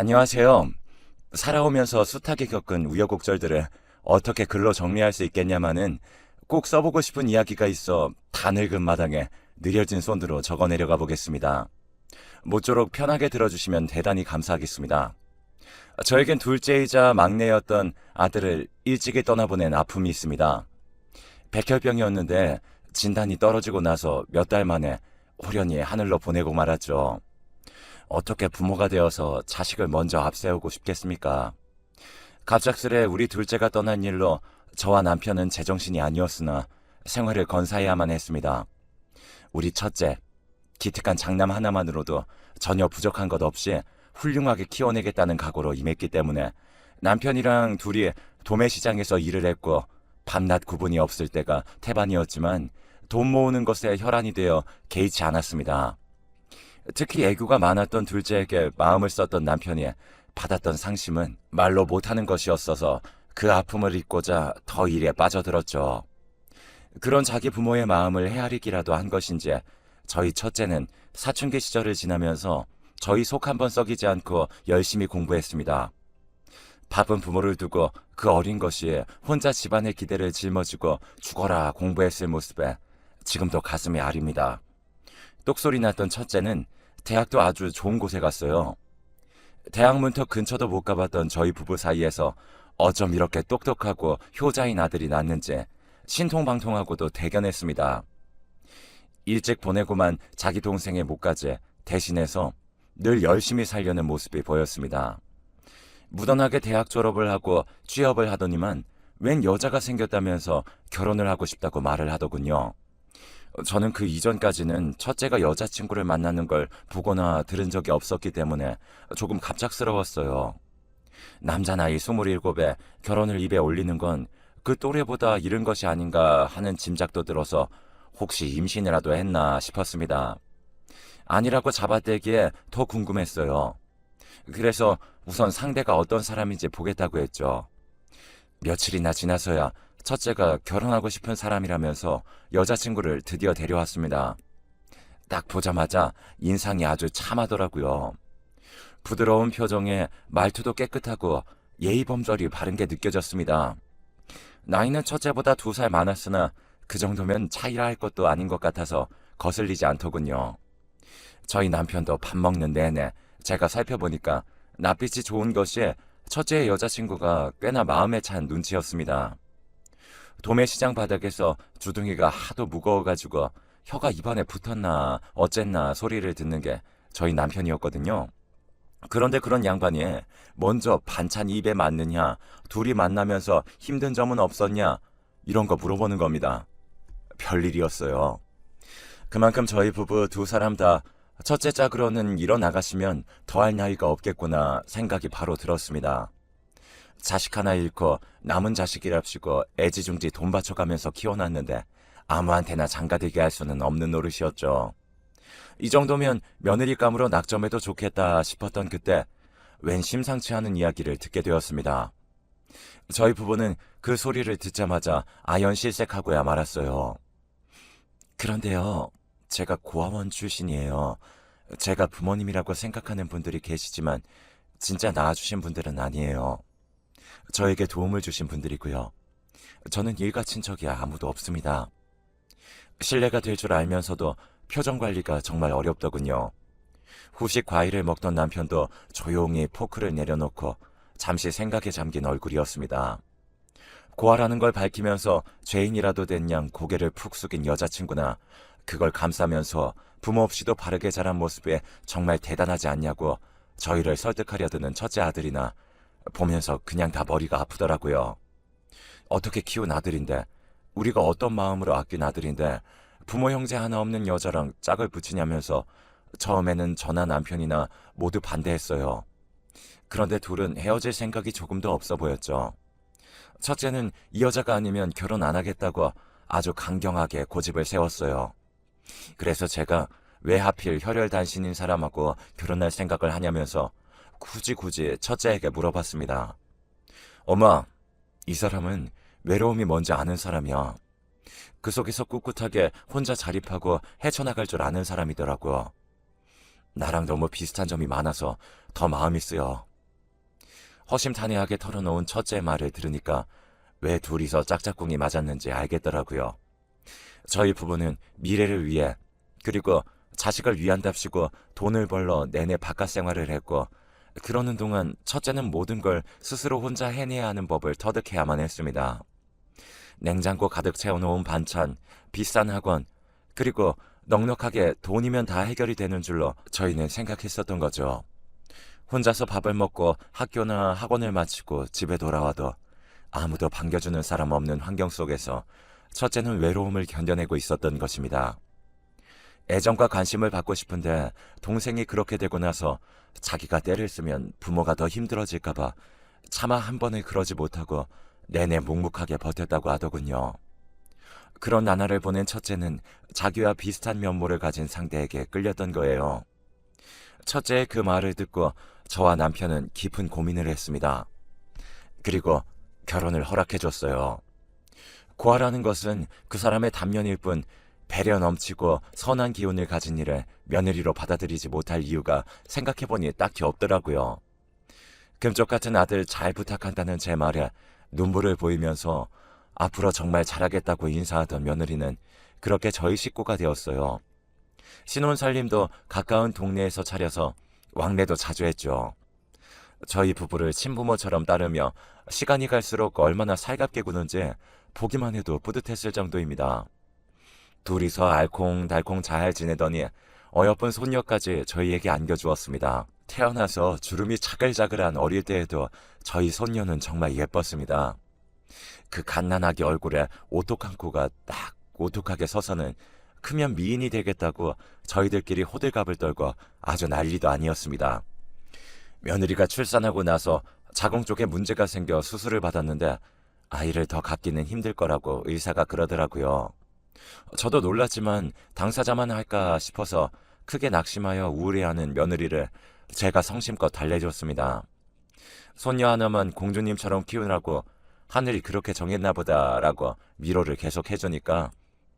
안녕하세요. 살아오면서 숱하게 겪은 우여곡절들을 어떻게 글로 정리할 수 있겠냐마는 꼭 써보고 싶은 이야기가 있어 다 늙은 마당에 느려진 손으로 적어 내려가 보겠습니다. 모쪼록 편하게 들어주시면 대단히 감사하겠습니다. 저에겐 둘째이자 막내였던 아들을 일찍이 떠나보낸 아픔이 있습니다. 백혈병이었는데 진단이 떨어지고 나서 몇 달 만에 호련히 하늘로 보내고 말았죠. 어떻게 부모가 되어서 자식을 먼저 앞세우고 싶겠습니까? 갑작스레 우리 둘째가 떠난 일로 저와 남편은 제정신이 아니었으나 생활을 건사해야만 했습니다. 우리 첫째, 기특한 장남 하나만으로도 전혀 부족한 것 없이 훌륭하게 키워내겠다는 각오로 임했기 때문에 남편이랑 둘이 도매시장에서 일을 했고 밤낮 구분이 없을 때가 태반이었지만 돈 모으는 것에 혈안이 되어 개의치 않았습니다. 특히 애교가 많았던 둘째에게 마음을 썼던 남편이 받았던 상심은 말로 못하는 것이었어서 그 아픔을 잊고자 더 일에 빠져들었죠. 그런 자기 부모의 마음을 헤아리기라도 한 것인지 저희 첫째는 사춘기 시절을 지나면서 저희 속 한 번 썩이지 않고 열심히 공부했습니다. 바쁜 부모를 두고 그 어린 것이 혼자 집안의 기대를 짊어지고 죽어라 공부했을 모습에 지금도 가슴이 아립니다. 똑소리 났던 첫째는 대학도 아주 좋은 곳에 갔어요. 대학 문턱 근처도 못 가봤던 저희 부부 사이에서 어쩜 이렇게 똑똑하고 효자인 아들이 낳는지 신통방통하고도 대견했습니다. 일찍 보내고만 자기 동생의 목까지 대신해서 늘 열심히 살려는 모습이 보였습니다. 무던하게 대학 졸업을 하고 취업을 하더니만 웬 여자가 생겼다면서 결혼을 하고 싶다고 말을 하더군요. 저는 그 이전까지는 첫째가 여자친구를 만나는 걸 보거나 들은 적이 없었기 때문에 조금 갑작스러웠어요. 남자 나이 27에 결혼을 입에 올리는 건 그 또래보다 이른 것이 아닌가 하는 짐작도 들어서 혹시 임신이라도 했나 싶었습니다. 아니라고 잡아떼기에 더 궁금했어요. 그래서 우선 상대가 어떤 사람인지 보겠다고 했죠. 며칠이나 지나서야 첫째가 결혼하고 싶은 사람이라면서 여자친구를 드디어 데려왔습니다. 딱 보자마자 인상이 아주 참하더라고요. 부드러운 표정에 말투도 깨끗하고 예의범절이 바른 게 느껴졌습니다. 나이는 첫째보다 두 살 많았으나 그 정도면 차이라 할 것도 아닌 것 같아서 거슬리지 않더군요. 저희 남편도 밥 먹는 내내 제가 살펴보니까 낯빛이 좋은 것이 첫째의 여자친구가 꽤나 마음에 찬 눈치였습니다. 도매시장 바닥에서 주둥이가 하도 무거워가지고 혀가 입안에 붙었나 어쨌나 소리를 듣는 게 저희 남편이었거든요. 그런데 그런 양반이 먼저 반찬 입에 맞느냐, 둘이 만나면서 힘든 점은 없었냐, 이런 거 물어보는 겁니다. 별일이었어요. 그만큼 저희 부부 두 사람 다 첫째 짝으로는 일어나가시면 더할 나이가 없겠구나 생각이 바로 들었습니다. 자식 하나 잃고 남은 자식이랍시고 애지중지 돈 바쳐가면서 키워놨는데 아무한테나 장가들게 할 수는 없는 노릇이었죠. 이 정도면 며느리감으로 낙점해도 좋겠다 싶었던 그때 웬 심상치 않은 이야기를 듣게 되었습니다. 저희 부부는 그 소리를 듣자마자 아연실색하고야 말았어요. 그런데요, 제가 고아원 출신이에요. 제가 부모님이라고 생각하는 분들이 계시지만 진짜 낳아주신 분들은 아니에요. 저에게 도움을 주신 분들이고요. 저는 일가 친척이 아무도 없습니다. 신뢰가 될 줄 알면서도 표정 관리가 정말 어렵더군요. 후식 과일을 먹던 남편도 조용히 포크를 내려놓고 잠시 생각에 잠긴 얼굴이었습니다. 고아라는 걸 밝히면서 죄인이라도 된 양 고개를 푹 숙인 여자친구나 그걸 감싸면서 부모 없이도 바르게 자란 모습에 정말 대단하지 않냐고 저희를 설득하려 드는 첫째 아들이나 보면서 그냥 다 머리가 아프더라고요. 어떻게 키운 아들인데, 우리가 어떤 마음으로 아낀 아들인데, 부모 형제 하나 없는 여자랑 짝을 붙이냐면서 처음에는 저나 남편이나 모두 반대했어요. 그런데 둘은 헤어질 생각이 조금도 없어 보였죠. 첫째는 이 여자가 아니면 결혼 안 하겠다고 아주 강경하게 고집을 세웠어요. 그래서 제가 왜 하필 혈혈단신인 사람하고 결혼할 생각을 하냐면서 굳이 굳이 첫째에게 물어봤습니다. 엄마, 이 사람은 외로움이 뭔지 아는 사람이야. 그 속에서 꿋꿋하게 혼자 자립하고 헤쳐나갈 줄 아는 사람이더라고요. 나랑 너무 비슷한 점이 많아서 더 마음이 쓰여. 허심탄회하게 털어놓은 첫째 말을 들으니까 왜 둘이서 짝짝꿍이 맞았는지 알겠더라고요. 저희 부부는 미래를 위해 그리고 자식을 위한답시고 돈을 벌러 내내 바깥 생활을 했고 그러는 동안 첫째는 모든 걸 스스로 혼자 해내야 하는 법을 터득해야만 했습니다. 냉장고 가득 채워놓은 반찬, 비싼 학원, 그리고 넉넉하게 돈이면 다 해결이 되는 줄로 저희는 생각했었던 거죠. 혼자서 밥을 먹고 학교나 학원을 마치고 집에 돌아와도 아무도 반겨주는 사람 없는 환경 속에서 첫째는 외로움을 견뎌내고 있었던 것입니다. 애정과 관심을 받고 싶은데 동생이 그렇게 되고 나서 자기가 때를 쓰면 부모가 더 힘들어질까봐 차마 한 번을 그러지 못하고 내내 묵묵하게 버텼다고 하더군요. 그런 나날을 보낸 첫째는 자기와 비슷한 면모를 가진 상대에게 끌렸던 거예요. 첫째의 그 말을 듣고 저와 남편은 깊은 고민을 했습니다. 그리고 결혼을 허락해줬어요. 고아라는 것은 그 사람의 단면일 뿐 배려 넘치고 선한 기운을 가진 일을 며느리로 받아들이지 못할 이유가 생각해보니 딱히 없더라고요. 금쪽 같은 아들 잘 부탁한다는 제 말에 눈물을 보이면서 앞으로 정말 잘하겠다고 인사하던 며느리는 그렇게 저희 식구가 되었어요. 신혼살림도 가까운 동네에서 차려서 왕래도 자주 했죠. 저희 부부를 친부모처럼 따르며 시간이 갈수록 얼마나 살갑게 구는지 보기만 해도 뿌듯했을 정도입니다. 둘이서 알콩달콩 잘 지내더니 어여쁜 손녀까지 저희에게 안겨주었습니다. 태어나서 주름이 차글자글한 어릴 때에도 저희 손녀는 정말 예뻤습니다. 그 갓난아기 얼굴에 오똑 한 코가 딱 오똑하게 서서는 크면 미인이 되겠다고 저희들끼리 호들갑을 떨고 아주 난리도 아니었습니다. 며느리가 출산하고 나서 자궁 쪽에 문제가 생겨 수술을 받았는데 아이를 더 갖기는 힘들 거라고 의사가 그러더라고요. 저도 놀랐지만 당사자만 할까 싶어서 크게 낙심하여 우울해하는 며느리를 제가 성심껏 달래줬습니다. 손녀 하나만 공주님처럼 키우라고 하늘이 그렇게 정했나 보다라고 위로를 계속 해주니까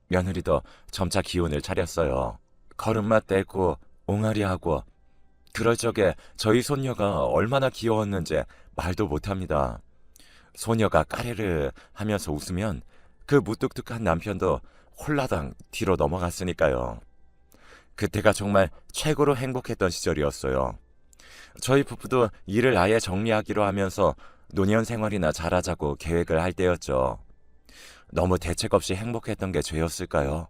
며느리도 점차 기운을 차렸어요. 걸음마 떼고 옹알이하고 그럴 적에 저희 손녀가 얼마나 귀여웠는지 말도 못합니다. 소녀가 까르르 하면서 웃으면 그 무뚝뚝한 남편도 홀라당 뒤로 넘어갔으니까요. 그때가 정말 최고로 행복했던 시절이었어요. 저희 부부도 일을 아예 정리하기로 하면서 노년 생활이나 잘하자고 계획을 할 때였죠. 너무 대책 없이 행복했던 게 죄였을까요?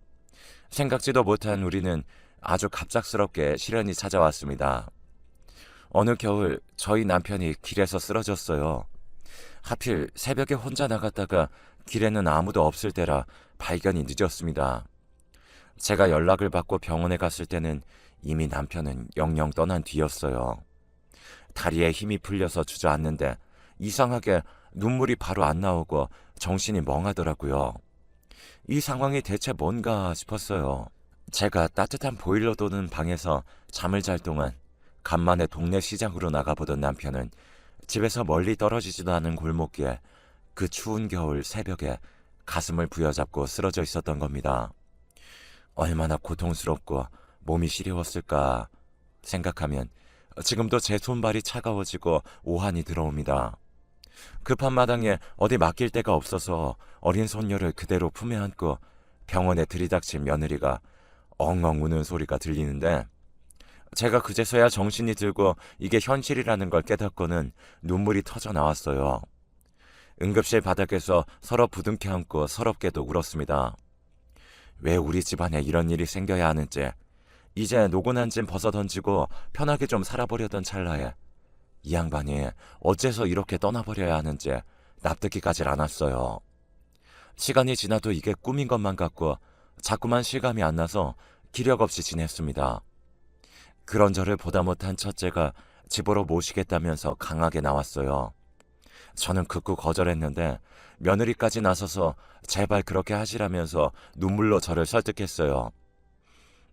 생각지도 못한 우리는 아주 갑작스럽게 시련이 찾아왔습니다. 어느 겨울 저희 남편이 길에서 쓰러졌어요. 하필 새벽에 혼자 나갔다가 길에는 아무도 없을 때라 발견이 늦었습니다. 제가 연락을 받고 병원에 갔을 때는 이미 남편은 영영 떠난 뒤였어요. 다리에 힘이 풀려서 주저앉는데 이상하게 눈물이 바로 안 나오고 정신이 멍하더라고요. 이 상황이 대체 뭔가 싶었어요. 제가 따뜻한 보일러 도는 방에서 잠을 잘 동안 간만에 동네 시장으로 나가보던 남편은 집에서 멀리 떨어지지도 않은 골목길에 그 추운 겨울 새벽에 가슴을 부여잡고 쓰러져 있었던 겁니다. 얼마나 고통스럽고 몸이 시려웠을까 생각하면 지금도 제 손발이 차가워지고 오한이 들어옵니다. 급한 마당에 어디 맡길 데가 없어서 어린 손녀를 그대로 품에 안고 병원에 들이닥친 며느리가 엉엉 우는 소리가 들리는데 제가 그제서야 정신이 들고 이게 현실이라는 걸 깨닫고는 눈물이 터져 나왔어요. 응급실 바닥에서 서로 부둥켜 안고 서럽게도 울었습니다. 왜 우리 집안에 이런 일이 생겨야 하는지, 이제 노곤한 짐 벗어 던지고 편하게 좀 살아보려던 찰나에 이 양반이 어째서 이렇게 떠나버려야 하는지 납득이 가질 않았어요. 시간이 지나도 이게 꿈인 것만 같고 자꾸만 실감이 안 나서 기력 없이 지냈습니다. 그런 저를 보다 못한 첫째가 집으로 모시겠다면서 강하게 나왔어요. 저는 극구 거절했는데 며느리까지 나서서 제발 그렇게 하시라면서 눈물로 저를 설득했어요.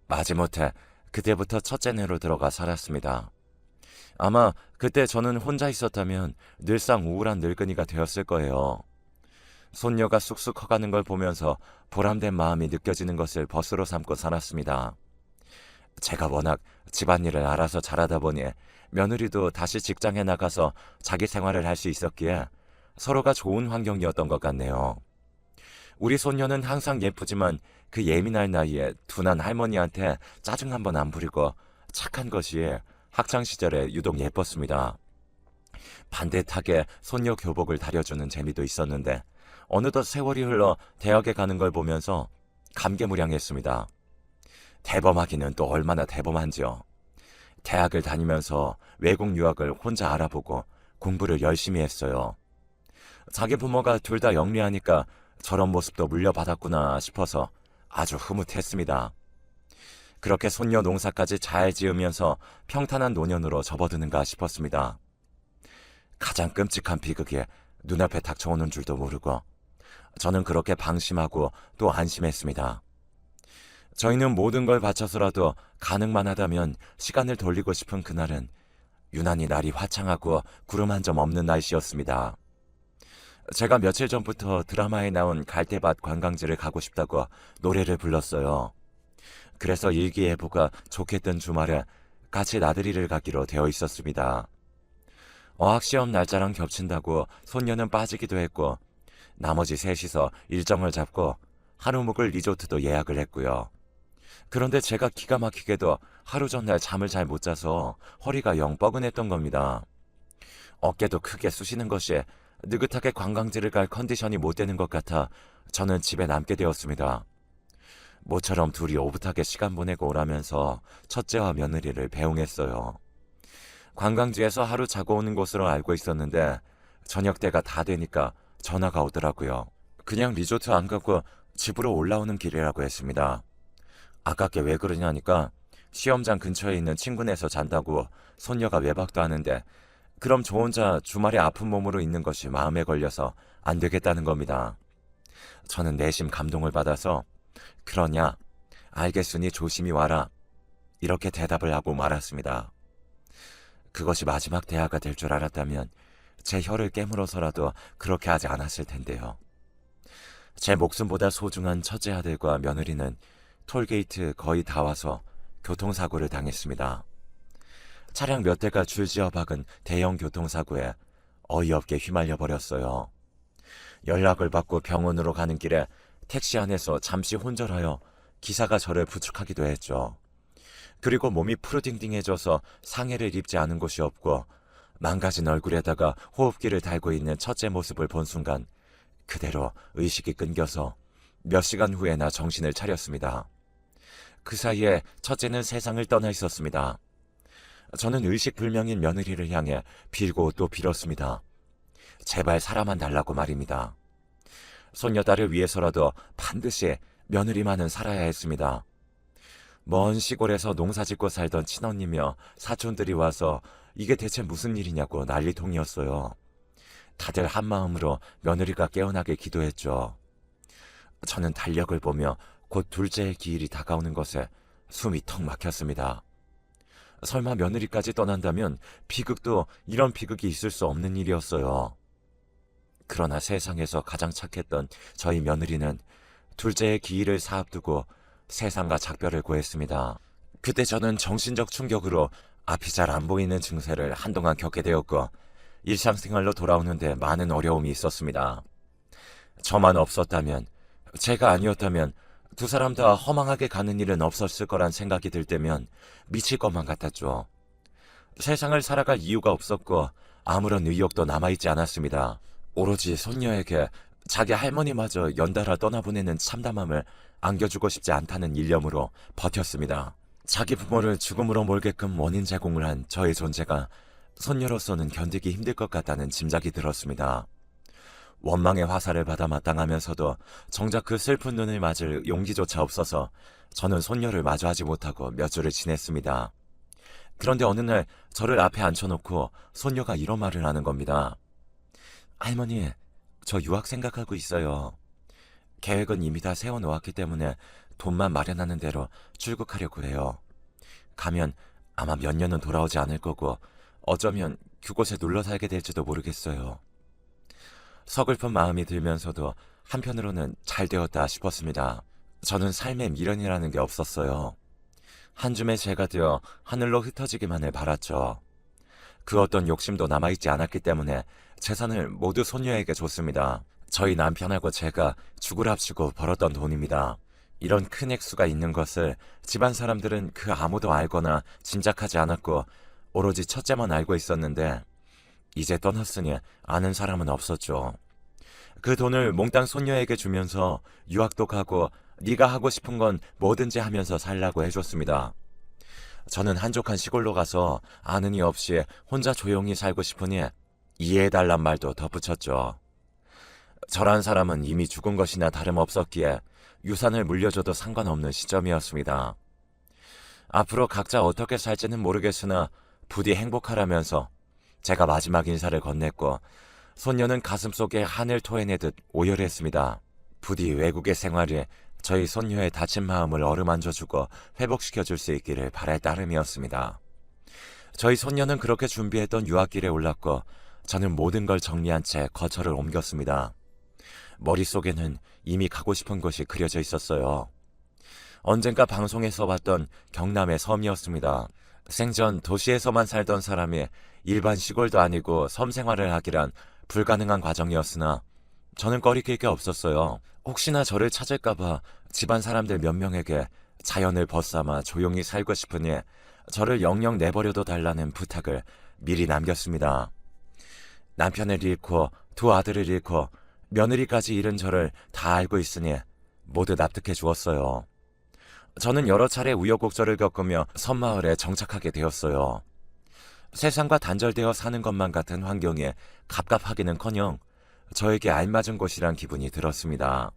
마지못해 그때부터 첫째 내로 들어가 살았습니다. 아마 그때 저는 혼자 있었다면 늘상 우울한 늙은이가 되었을 거예요. 손녀가 쑥쑥 커가는 걸 보면서 보람된 마음이 느껴지는 것을 벗으로 삼고 살았습니다. 제가 워낙 집안일을 알아서 잘하다 보니 며느리도 다시 직장에 나가서 자기 생활을 할 수 있었기에 서로가 좋은 환경이었던 것 같네요. 우리 손녀는 항상 예쁘지만 그 예민할 나이에 둔한 할머니한테 짜증 한번 안 부리고 착한 것이 학창 시절에 유독 예뻤습니다. 반듯하게 손녀 교복을 다려주는 재미도 있었는데 어느덧 세월이 흘러 대학에 가는 걸 보면서 감개무량했습니다. 대범하기는 또 얼마나 대범한지요. 대학을 다니면서 외국 유학을 혼자 알아보고 공부를 열심히 했어요. 자기 부모가 둘 다 영리하니까 저런 모습도 물려받았구나 싶어서 아주 흐뭇했습니다. 그렇게 손녀 농사까지 잘 지으면서 평탄한 노년으로 접어드는가 싶었습니다. 가장 끔찍한 비극이 눈앞에 닥쳐오는 줄도 모르고 저는 그렇게 방심하고 또 안심했습니다. 저희는 모든 걸 바쳐서라도 가능만 하다면 시간을 돌리고 싶은 그날은 유난히 날이 화창하고 구름 한 점 없는 날씨였습니다. 제가 며칠 전부터 드라마에 나온 갈대밭 관광지를 가고 싶다고 노래를 불렀어요. 그래서 일기예보가 좋겠던 주말에 같이 나들이를 가기로 되어 있었습니다. 어학시험 날짜랑 겹친다고 손녀는 빠지기도 했고 나머지 셋이서 일정을 잡고 하루 묵을 리조트도 예약을 했고요. 그런데 제가 기가 막히게도 하루 전날 잠을 잘 못 자서 허리가 영 뻐근했던 겁니다. 어깨도 크게 쑤시는 것이 느긋하게 관광지를 갈 컨디션이 못 되는 것 같아 저는 집에 남게 되었습니다. 모처럼 둘이 오붓하게 시간 보내고 오라면서 첫째와 며느리를 배웅했어요. 관광지에서 하루 자고 오는 곳으로 알고 있었는데 저녁 때가 다 되니까 전화가 오더라고요. 그냥 리조트 안 가고 집으로 올라오는 길이라고 했습니다. 아깝게 왜 그러냐니까 시험장 근처에 있는 친구네서 잔다고 손녀가 외박도 하는데 그럼 저 혼자 주말에 아픈 몸으로 있는 것이 마음에 걸려서 안 되겠다는 겁니다. 저는 내심 감동을 받아서 그러냐 알겠으니 조심히 와라 이렇게 대답을 하고 말았습니다. 그것이 마지막 대화가 될 줄 알았다면 제 혀를 깨물어서라도 그렇게 하지 않았을 텐데요. 제 목숨보다 소중한 첫째 아들과 며느리는 톨게이트 거의 다 와서 교통사고를 당했습니다. 차량 몇 대가 줄지어 박은 대형 교통사고에 어이없게 휘말려 버렸어요. 연락을 받고 병원으로 가는 길에 택시 안에서 잠시 혼절하여 기사가 저를 부축하기도 했죠. 그리고 몸이 푸르딩딩해져서 상해를 입지 않은 곳이 없고 망가진 얼굴에다가 호흡기를 달고 있는 첫째 모습을 본 순간 그대로 의식이 끊겨서 몇 시간 후에나 정신을 차렸습니다. 그 사이에 첫째는 세상을 떠나 있었습니다. 저는 의식불명인 며느리를 향해 빌고 또 빌었습니다. 제발 살아만 달라고 말입니다. 손녀딸을 위해서라도 반드시 며느리만은 살아야 했습니다. 먼 시골에서 농사 짓고 살던 친언니며 사촌들이 와서 이게 대체 무슨 일이냐고 난리통이었어요. 다들 한마음으로 며느리가 깨어나게 기도했죠. 저는 달력을 보며 곧 둘째의 기일이 다가오는 것에 숨이 턱 막혔습니다. 설마 며느리까지 떠난다면 비극도 이런 비극이 있을 수 없는 일이었어요. 그러나 세상에서 가장 착했던 저희 며느리는 둘째의 기일을 사앞두고 세상과 작별을 고했습니다. 그때 저는 정신적 충격으로 앞이 잘 안 보이는 증세를 한동안 겪게 되었고 일상생활로 돌아오는데 많은 어려움이 있었습니다. 저만 없었다면, 제가 아니었다면 두 사람 다 허망하게 가는 일은 없었을 거란 생각이 들 때면 미칠 것만 같았죠. 세상을 살아갈 이유가 없었고 아무런 의욕도 남아있지 않았습니다. 오로지 손녀에게 자기 할머니마저 연달아 떠나보내는 참담함을 안겨주고 싶지 않다는 일념으로 버텼습니다. 자기 부모를 죽음으로 몰게끔 원인 제공을 한 저의 존재가 손녀로서는 견디기 힘들 것 같다는 짐작이 들었습니다. 원망의 화살을 받아 마땅하면서도 정작 그 슬픈 눈을 맞을 용기조차 없어서 저는 손녀를 마주하지 못하고 몇 주를 지냈습니다. 그런데 어느 날 저를 앞에 앉혀놓고 손녀가 이런 말을 하는 겁니다. 할머니, 저 유학 생각하고 있어요. 계획은 이미 다 세워놓았기 때문에 돈만 마련하는 대로 출국하려고 해요. 가면 아마 몇 년은 돌아오지 않을 거고 어쩌면 그곳에 눌러 살게 될지도 모르겠어요. 서글픈 마음이 들면서도 한편으로는 잘 되었다 싶었습니다. 저는 삶에 미련이라는 게 없었어요. 한 줌의 재가 되어 하늘로 흩어지기만을 바랐죠. 그 어떤 욕심도 남아있지 않았기 때문에 재산을 모두 손녀에게 줬습니다. 저희 남편하고 제가 죽을 합치고 벌었던 돈입니다. 이런 큰 액수가 있는 것을 집안 사람들은 그 아무도 알거나 짐작하지 않았고 오로지 첫째만 알고 있었는데 이제 떠났으니 아는 사람은 없었죠. 그 돈을 몽땅 손녀에게 주면서 유학도 가고 네가 하고 싶은 건 뭐든지 하면서 살라고 해줬습니다. 저는 한적한 시골로 가서 아는 이 없이 혼자 조용히 살고 싶으니 이해해달란 말도 덧붙였죠. 저란 사람은 이미 죽은 것이나 다름없었기에 유산을 물려줘도 상관없는 시점이었습니다. 앞으로 각자 어떻게 살지는 모르겠으나 부디 행복하라면서 제가 마지막 인사를 건넸고 손녀는 가슴속에 한을 토해내듯 오열했습니다. 부디 외국의 생활이 저희 손녀의 다친 마음을 어루만져주고 회복시켜줄 수 있기를 바랄 따름이었습니다. 저희 손녀는 그렇게 준비했던 유학길에 올랐고 저는 모든 걸 정리한 채 거처를 옮겼습니다. 머릿속에는 이미 가고 싶은 곳이 그려져 있었어요. 언젠가 방송에서 봤던 경남의 섬이었습니다. 생전 도시에서만 살던 사람이 일반 시골도 아니고 섬 생활을 하기란 불가능한 과정이었으나 저는 꺼리낄 게 없었어요. 혹시나 저를 찾을까봐 집안 사람들 몇 명에게 자연을 벗삼아 조용히 살고 싶으니 저를 영영 내버려둬 달라는 부탁을 미리 남겼습니다. 남편을 잃고 두 아들을 잃고 며느리까지 잃은 저를 다 알고 있으니 모두 납득해 주었어요. 저는 여러 차례 우여곡절을 겪으며 섬마을에 정착하게 되었어요. 세상과 단절되어 사는 것만 같은 환경에 갑갑하기는커녕 저에게 알맞은 곳이란 기분이 들었습니다.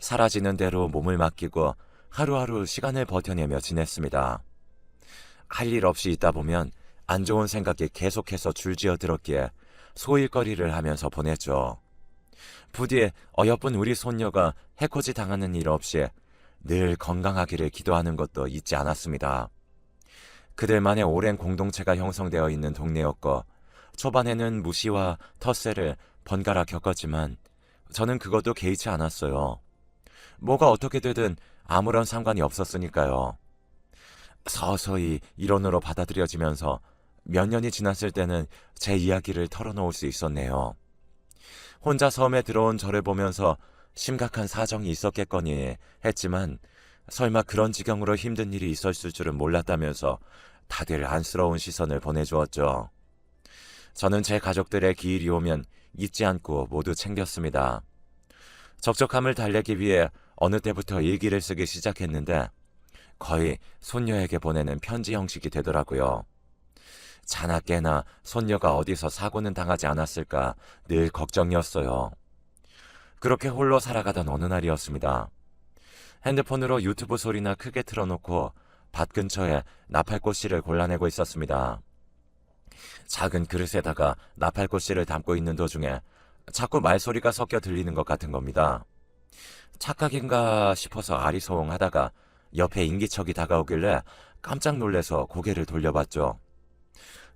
사라지는 대로 몸을 맡기고 하루하루 시간을 버텨내며 지냈습니다. 할 일 없이 있다 보면 안 좋은 생각이 계속해서 줄지어 들었기에 소일거리를 하면서 보냈죠. 부디 어여쁜 우리 손녀가 해코지 당하는 일 없이 늘 건강하기를 기도하는 것도 잊지 않았습니다. 그들만의 오랜 공동체가 형성되어 있는 동네였고 초반에는 무시와 텃세를 번갈아 겪었지만 저는 그것도 개의치 않았어요. 뭐가 어떻게 되든 아무런 상관이 없었으니까요. 서서히 일원으로 받아들여지면서 몇 년이 지났을 때는 제 이야기를 털어놓을 수 있었네요. 혼자 섬에 들어온 저를 보면서 심각한 사정이 있었겠거니 했지만 설마 그런 지경으로 힘든 일이 있었을 줄은 몰랐다면서 다들 안쓰러운 시선을 보내주었죠. 저는 제 가족들의 기일이 오면 잊지 않고 모두 챙겼습니다. 적적함을 달래기 위해 어느 때부터 일기를 쓰기 시작했는데 거의 손녀에게 보내는 편지 형식이 되더라고요. 자나 깨나 손녀가 어디서 사고는 당하지 않았을까 늘 걱정이었어요. 그렇게 홀로 살아가던 어느 날이었습니다. 핸드폰으로 유튜브 소리나 크게 틀어놓고 밭 근처에 나팔꽃 씨를 골라내고 있었습니다. 작은 그릇에다가 나팔꽃 씨를 담고 있는 도중에 자꾸 말소리가 섞여 들리는 것 같은 겁니다. 착각인가 싶어서 아리송하다가 옆에 인기척이 다가오길래 깜짝 놀래서 고개를 돌려봤죠.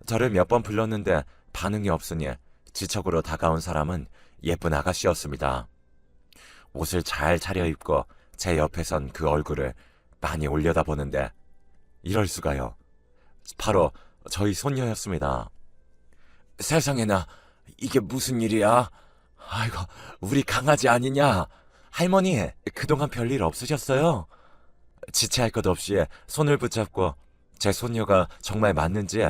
저를 몇 번 불렀는데 반응이 없으니 지척으로 다가온 사람은 예쁜 아가씨였습니다. 옷을 잘 차려입고 제 옆에 선 그 얼굴을 많이 올려다보는데 이럴 수가요. 바로 저희 손녀였습니다. 세상에나 이게 무슨 일이야? 아이고 우리 강아지 아니냐? 할머니 그동안 별일 없으셨어요? 지체할 것 없이 손을 붙잡고 제 손녀가 정말 맞는지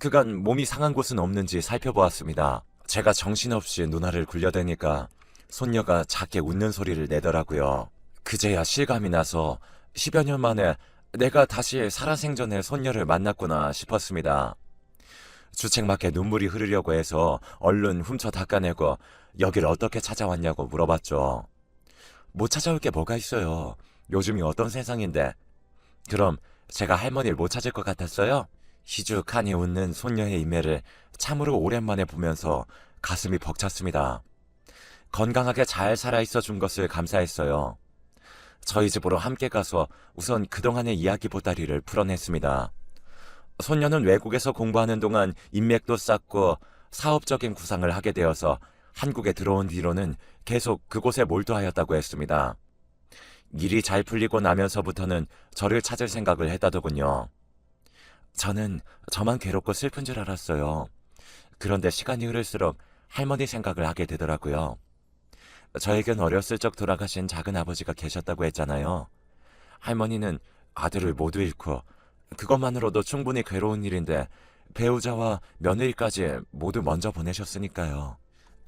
그간 몸이 상한 곳은 없는지 살펴보았습니다. 제가 정신없이 누나를 굴려대니까 손녀가 작게 웃는 소리를 내더라고요. 그제야 실감이 나서 10여 년 만에 내가 다시 살아생전에 손녀를 만났구나 싶었습니다. 주책맞게 눈물이 흐르려고 해서 얼른 훔쳐 닦아내고 여길 어떻게 찾아왔냐고 물어봤죠. 못 찾아올 게 뭐가 있어요. 요즘이 어떤 세상인데. 그럼 제가 할머니를 못 찾을 것 같았어요? 희죽하니 웃는 손녀의 인매를 참으로 오랜만에 보면서 가슴이 벅찼습니다. 건강하게 잘 살아있어 준 것을 감사했어요. 저희 집으로 함께 가서 우선 그동안의 이야기 보따리를 풀어냈습니다. 손녀는 외국에서 공부하는 동안 인맥도 쌓고 사업적인 구상을 하게 되어서 한국에 들어온 뒤로는 계속 그곳에 몰두하였다고 했습니다. 일이 잘 풀리고 나면서부터는 저를 찾을 생각을 했다더군요. 저는 저만 괴롭고 슬픈 줄 알았어요. 그런데 시간이 흐를수록 할머니 생각을 하게 되더라고요. 저에겐 어렸을 적 돌아가신 작은 아버지가 계셨다고 했잖아요. 할머니는 아들을 모두 잃고 그것만으로도 충분히 괴로운 일인데 배우자와 며느리까지 모두 먼저 보내셨으니까요.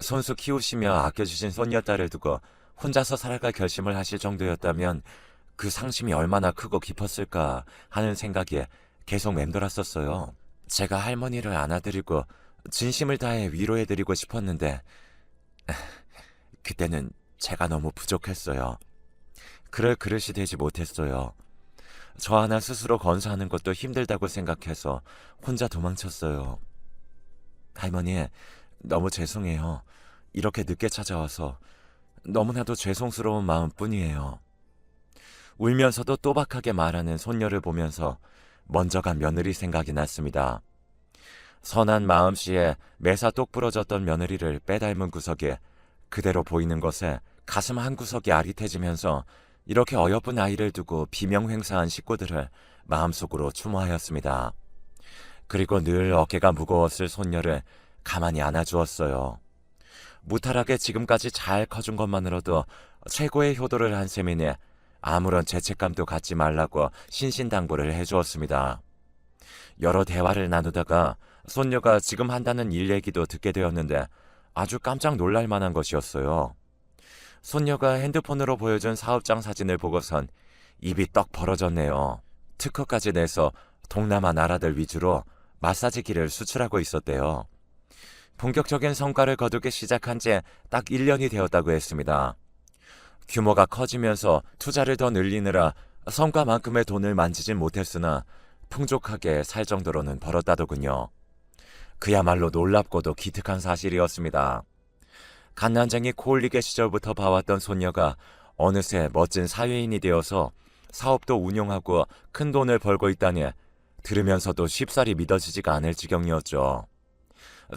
손수 키우시며 아껴주신 손녀딸을 두고 혼자서 살아갈 결심을 하실 정도였다면 그 상심이 얼마나 크고 깊었을까 하는 생각에 계속 맴돌았었어요. 제가 할머니를 안아드리고 진심을 다해 위로해드리고 싶었는데 그때는 제가 너무 부족했어요. 그럴 그릇이 되지 못했어요. 저 하나 스스로 건사하는 것도 힘들다고 생각해서 혼자 도망쳤어요. 할머니, 너무 죄송해요. 이렇게 늦게 찾아와서 너무나도 죄송스러운 마음뿐이에요. 울면서도 또박하게 말하는 손녀를 보면서 먼저 간 며느리 생각이 났습니다. 선한 마음씨에 매사 똑 부러졌던 며느리를 빼닮은 구석에 그대로 보이는 것에 가슴 한 구석이 아릿해지면서 이렇게 어여쁜 아이를 두고 비명 행사한 식구들을 마음속으로 추모하였습니다. 그리고 늘 어깨가 무거웠을 손녀를 가만히 안아주었어요. 무탈하게 지금까지 잘 커준 것만으로도 최고의 효도를 한 셈이니 아무런 죄책감도 갖지 말라고 신신당부를 해주었습니다. 여러 대화를 나누다가 손녀가 지금 한다는 일 얘기도 듣게 되었는데 아주 깜짝 놀랄 만한 것이었어요. 손녀가 핸드폰으로 보여준 사업장 사진을 보고선 입이 떡 벌어졌네요. 특허까지 내서 동남아 나라들 위주로 마사지기를 수출하고 있었대요. 본격적인 성과를 거두기 시작한 지 딱 1년이 되었다고 했습니다. 규모가 커지면서 투자를 더 늘리느라 성과만큼의 돈을 만지진 못했으나 풍족하게 살 정도로는 벌었다더군요. 그야말로 놀랍고도 기특한 사실이었습니다. 갓난쟁이 코올리게 시절부터 봐왔던 손녀가 어느새 멋진 사회인이 되어서 사업도 운영하고 큰 돈을 벌고 있다니 들으면서도 쉽사리 믿어지지가 않을 지경이었죠.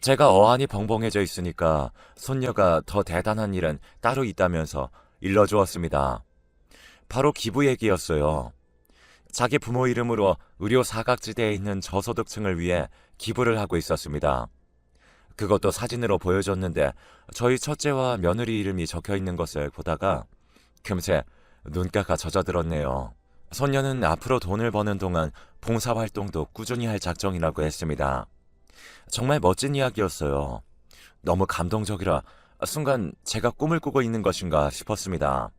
제가 어안이 벙벙해져 있으니까 손녀가 더 대단한 일은 따로 있다면서 일러주었습니다. 바로 기부 얘기였어요. 자기 부모 이름으로 의료 사각지대에 있는 저소득층을 위해 기부를 하고 있었습니다. 그것도 사진으로 보여줬는데 저희 첫째와 며느리 이름이 적혀 있는 것을 보다가 금세 눈가가 젖어들었네요. 손녀는 앞으로 돈을 버는 동안 봉사활동도 꾸준히 할 작정이라고 했습니다. 정말 멋진 이야기였어요. 너무 감동적이라 순간 제가 꿈을 꾸고 있는 것인가 싶었습니다.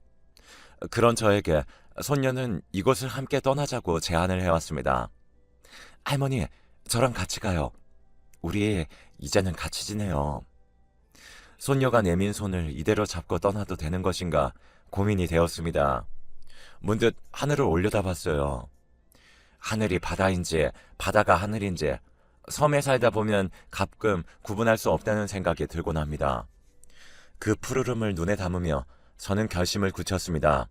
그런 저에게 손녀는 이곳을 함께 떠나자고 제안을 해왔습니다. 할머니, 저랑 같이 가요. 우리 이제는 같이 지내요. 손녀가 내민 손을 이대로 잡고 떠나도 되는 것인가 고민이 되었습니다. 문득 하늘을 올려다 봤어요. 하늘이 바다인지 바다가 하늘인지 섬에 살다 보면 가끔 구분할 수 없다는 생각이 들곤 합니다. 그 푸르름을 눈에 담으며 저는 결심을 굳혔습니다.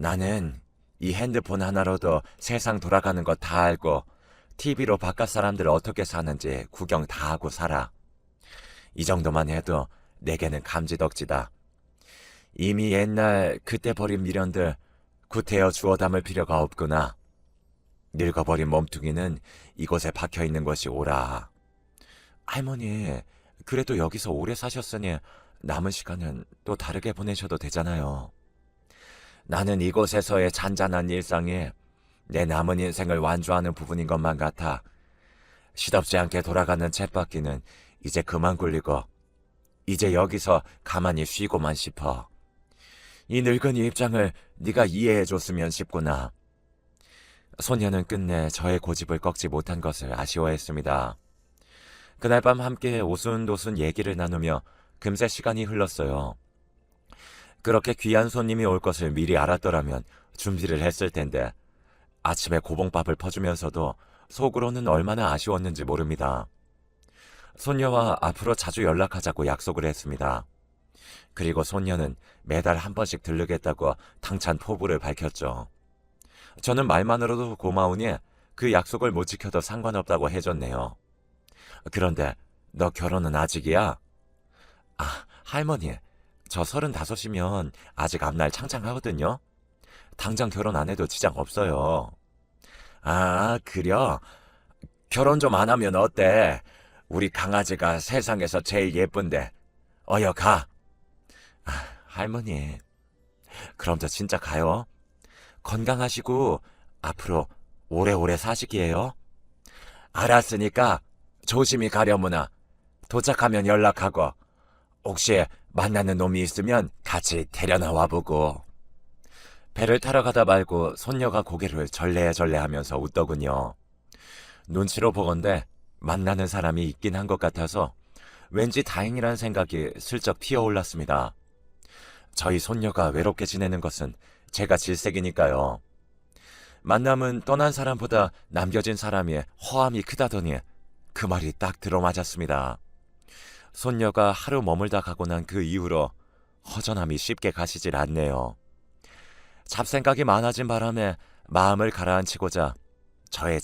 나는 이 핸드폰 하나로도 세상 돌아가는 거 다 알고 TV로 바깥 사람들 어떻게 사는지 구경 다 하고 살아. 이 정도만 해도 내게는 감지덕지다. 이미 옛날 그때 버린 미련들 구태여 주워 담을 필요가 없구나. 늙어버린 몸뚱이는 이곳에 박혀 있는 것이 옳아. 할머니, 그래도 여기서 오래 사셨으니 남은 시간은 또 다르게 보내셔도 되잖아요. 나는 이곳에서의 잔잔한 일상이 내 남은 인생을 완주하는 부분인 것만 같아. 시덥지 않게 돌아가는 쳇바퀴는 이제 그만 굴리고 이제 여기서 가만히 쉬고만 싶어. 이 늙은이 입장을 네가 이해해 줬으면 싶구나. 소녀는 끝내 저의 고집을 꺾지 못한 것을 아쉬워했습니다. 그날 밤 함께 오순도순 얘기를 나누며 금세 시간이 흘렀어요. 그렇게 귀한 손님이 올 것을 미리 알았더라면 준비를 했을 텐데 아침에 고봉밥을 퍼주면서도 속으로는 얼마나 아쉬웠는지 모릅니다. 손녀와 앞으로 자주 연락하자고 약속을 했습니다. 그리고 손녀는 매달 한 번씩 들르겠다고 당찬 포부를 밝혔죠. 저는 말만으로도 고마우니 그 약속을 못 지켜도 상관없다고 해줬네요. 그런데 너 결혼은 아직이야? 아, 할머니. 저 서른다섯이면 아직 앞날 창창하거든요. 당장 결혼 안 해도 지장 없어요. 아, 그려? 결혼 좀 안 하면 어때? 우리 강아지가 세상에서 제일 예쁜데. 어여 가. 아, 할머니. 그럼 저 진짜 가요. 건강하시고 앞으로 오래오래 사시기에요. 알았으니까 조심히 가려무나. 도착하면 연락하고 혹시 만나는 놈이 있으면 같이 데려나와 보고. 배를 타러 가다 말고 손녀가 고개를 절레절레 하면서 웃더군요. 눈치로 보건대 만나는 사람이 있긴 한 것 같아서 왠지 다행이란 생각이 슬쩍 피어올랐습니다. 저희 손녀가 외롭게 지내는 것은 제가 질색이니까요. 만남은 떠난 사람보다 남겨진 사람의 허함이 크다더니 그 말이 딱 들어맞았습니다. 손녀가 하루 머물다 가고 난 그 이후로 허전함이 쉽게 가시질 않네요. 잡생각이 많아진 바람에 마음을 가라앉히고자 저의